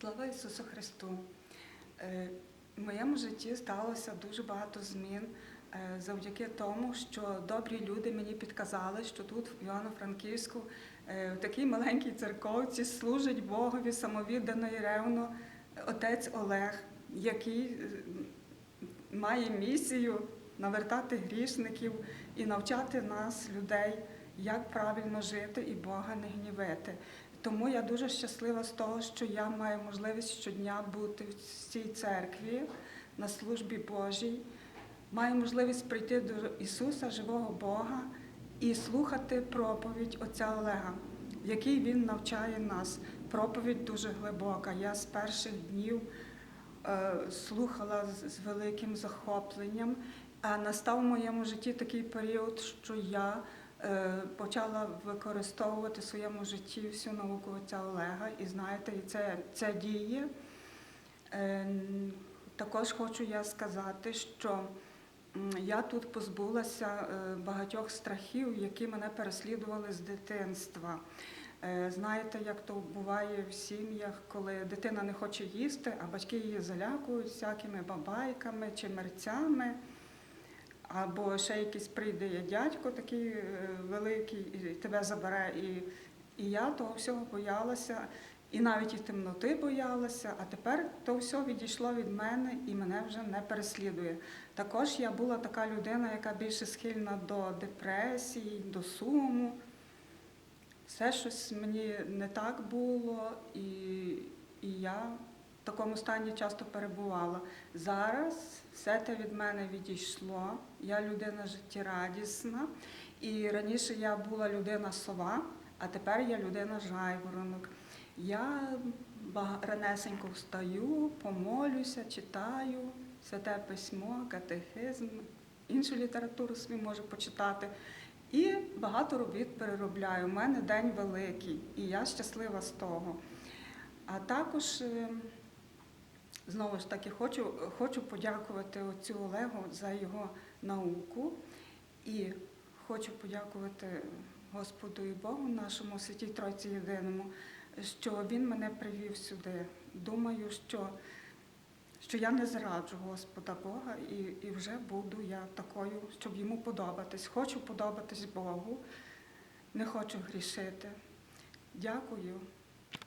Слава Ісусу Христу! Е, В моєму житті сталося дуже багато змін е, завдяки тому, що добрі люди мені підказали, що тут, в Івано-Франківську, е, в такій маленькій церковці служить Богові самовіддано і ревно отець Олег, який має місію навертати грішників і навчати нас, людей, як правильно жити і Бога не гнівити. Тому я дуже щаслива з того, що я маю можливість щодня бути в цій церкві на службі Божій, маю можливість прийти до Ісуса, живого Бога, і слухати проповідь отця Олега, в якій він навчає нас. Проповідь дуже глибока. Я з перших днів е, слухала з, великим захопленням. А настав в моєму житті такий період, що я почала використовувати в своєму житті всю науку отця Олега. І знаєте, і це, це діє. Е, також хочу я сказати, що я тут позбулася е, багатьох страхів, які мене переслідували з дитинства. Е, Знаєте, як то буває в сім'ях, коли дитина не хоче їсти, а батьки її залякують всякими бабайками чи мерцями. Або ще якийсь прийде дядько такий е, великий, і тебе забере. І, і я того всього боялася, і навіть і темноти боялася, а тепер то все відійшло від мене і мене вже не переслідує. Також я була така людина, яка більше схильна до депресії, до суму. Все щось мені не так було, і, і я такому стані часто перебувала. Зараз все те від мене відійшло. Я людина життєрадісна. І раніше я була людина сова, а тепер я людина жайворонок. Я ранесенько встаю, помолюся, читаю святе письмо, катехизм, іншу літературу собі можу почитати. І багато робіт переробляю. У мене день великий, і я щаслива з того. А також, е, знову ж таки, хочу, хочу подякувати отцю Олегу за його науку. І хочу подякувати Господу і Богу нашому святій Тройці Єдиному, що він мене привів сюди. Думаю, що, що я не зраджу Господа Бога і, і вже буду я такою, щоб йому подобатись. Хочу подобатись Богу, не хочу грішити. Дякую.